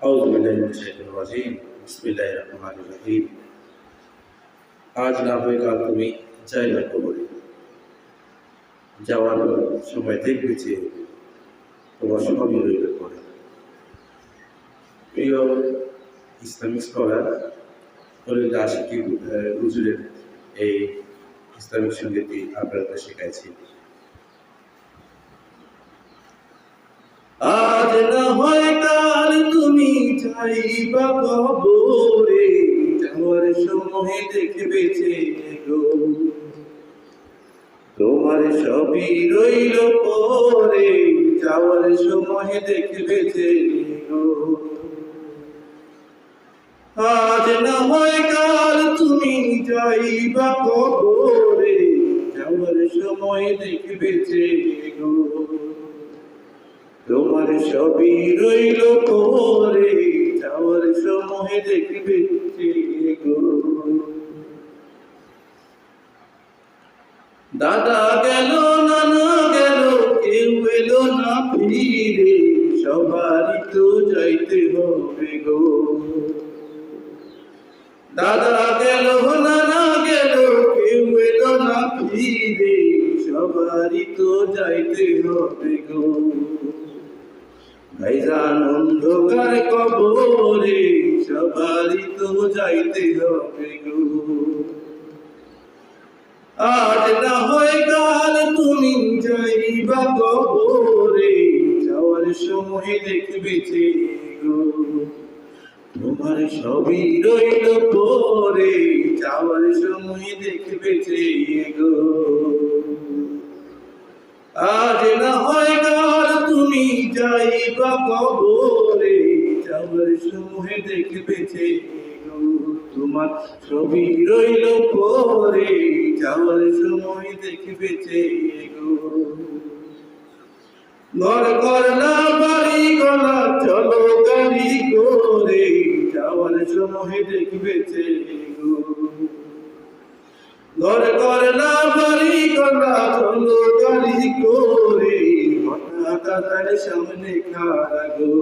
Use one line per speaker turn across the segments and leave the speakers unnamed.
أعوذ بالله من الشيطان الرجيم بسم الله الرحمن الرحيم আজ না হয়ে কাল তুমি যাই না কবরে যাওয়ার সময় দেখবে যে তোমার সবই রইবে পরে প্রিয় ইসলামিক স্কলার হলেন আশিকি হুজুরের এই ইসলামিক সঙ্গীতটি আপনাদের শেখাইছি আজ না হয় কাল যাইবা কবরে যাওয়ার সময় দেখবে গো তোমার সবই রইল পরে যাওয়ার সময় দেখবে গো আজ না হয় কাল তুমি যাইবা কবরে যাওয়ার সময় দেখবে গো তোমার সবই রইল পরে। যাওয়ার সময় দেখবে দাদা গেল, নানা গেল, কেউ এলো না ফিরে, সবারই তো যাইতে হবে গো। দাদা গেল, নানা গেল, কেউ এলো না ফিরে, সবারই তো যাইতে হবে গো। ভাইজান অন্ধকার কবরে, সবারই তো যাইতে হবে গো। আজ না হয় কাল তুমি যাইবা কবরে, যাওয়ার সময় দেখবে গো। তোমার সবই রইল পরে, যাওয়ার সময় দেখবে গো। যাইবা কবরে যাওয়ার সময় দেখবে যে তোমার ছবি রইল পরে। যাওয়ার সময় দেখবে যে ঘর করলা বাড়ি গলা চলো গাড়ি করে। যাওয়ার সময় দেখবে যে ঘর করলা বাড়ি গলা চলো তার সামনে খাড়া গো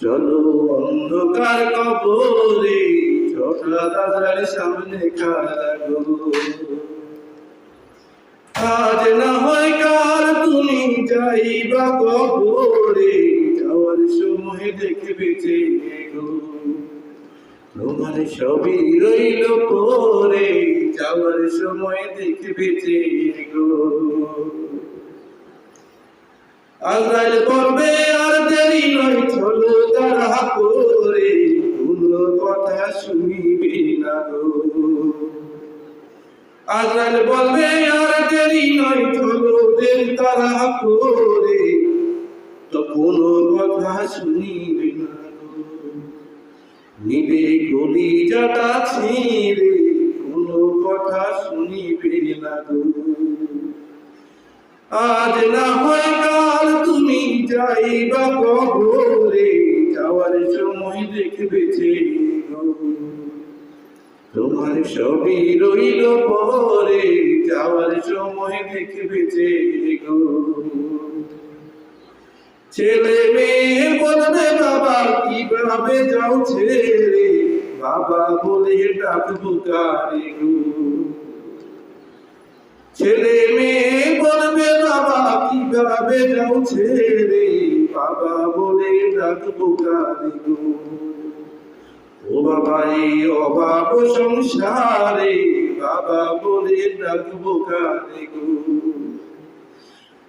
চলো অন্ধকার কবরে, ছোটরা দাদার সামনে খাড়া গো আজ না হয় কার তুমি যাইবা কবরে, যাওয়ার সময় দেখবে যে গো তোমার সবই রইল পরে, যাওয়ার সময় দেখবে যে গো আজরাইল করবে আর দেরি নয়, চলো তারা করে কোনো কথা শুনিবে না গো। আজরাইল বলবে আর দেরি নয়, চলো দেরি তারা করে তো কোনো কথা শুনিবে না নিবে গলি যাটা ছিঁড়ে, কোনো কথা শুনিবে না গো। আজ না হয় যাইবা কবরে, যাওয়ার সময় দেখবে তোমার সবই রইল পরে, যাওয়ার সময় দেখবে ছেলে মেয়ে বলবে, বাবা, কীভাবে যাও ছেড়ে বাবা বলে, ডাকবো কারে গো? ছেলে মেয়ে কীভাবে যাও ছেড়ে বাবা বলে ডাকবো কারে গো? ও বাবা এই অভাব সংসারে বাবা বলে ডাকবো কারে গো।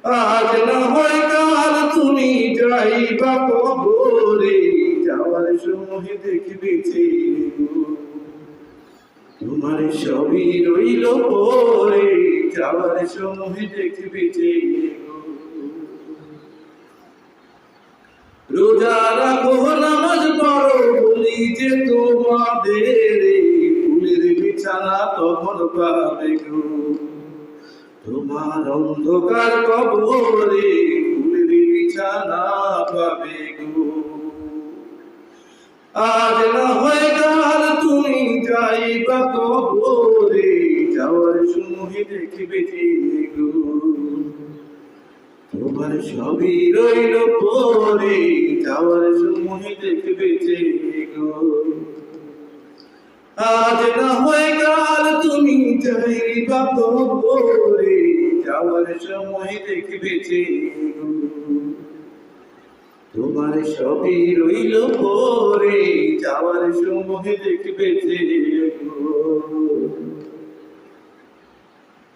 আজ না হয় কাল তুমি যাইবা কবরে, যাওয়ার সময় দেখবে যে গো। তোমার সবই রইল পরে, যাওয়ার সময় দেখবে যে গো। রোজা রাখো, নামাজ পড়ো, বলি যে তোমাদের ফুলের বিছানা তখন পাবে গো। তোমার অন্ধকার কবরে ফুলের বিছানা পাবে গো। আজ না হয় কাল তুমি যাইবা কবরে, যাওয়ার সময় দেখবে গো। তোমার সবই রইল পরে, যাওয়ার সময় দেখবে যে গো। আজ না হয় কাল তুমি যাইবা কবরে, যাওয়ার সময় দেখবে যে তোমার সবই রইল পরে, যাওয়ার সময় দেখবে যে গো।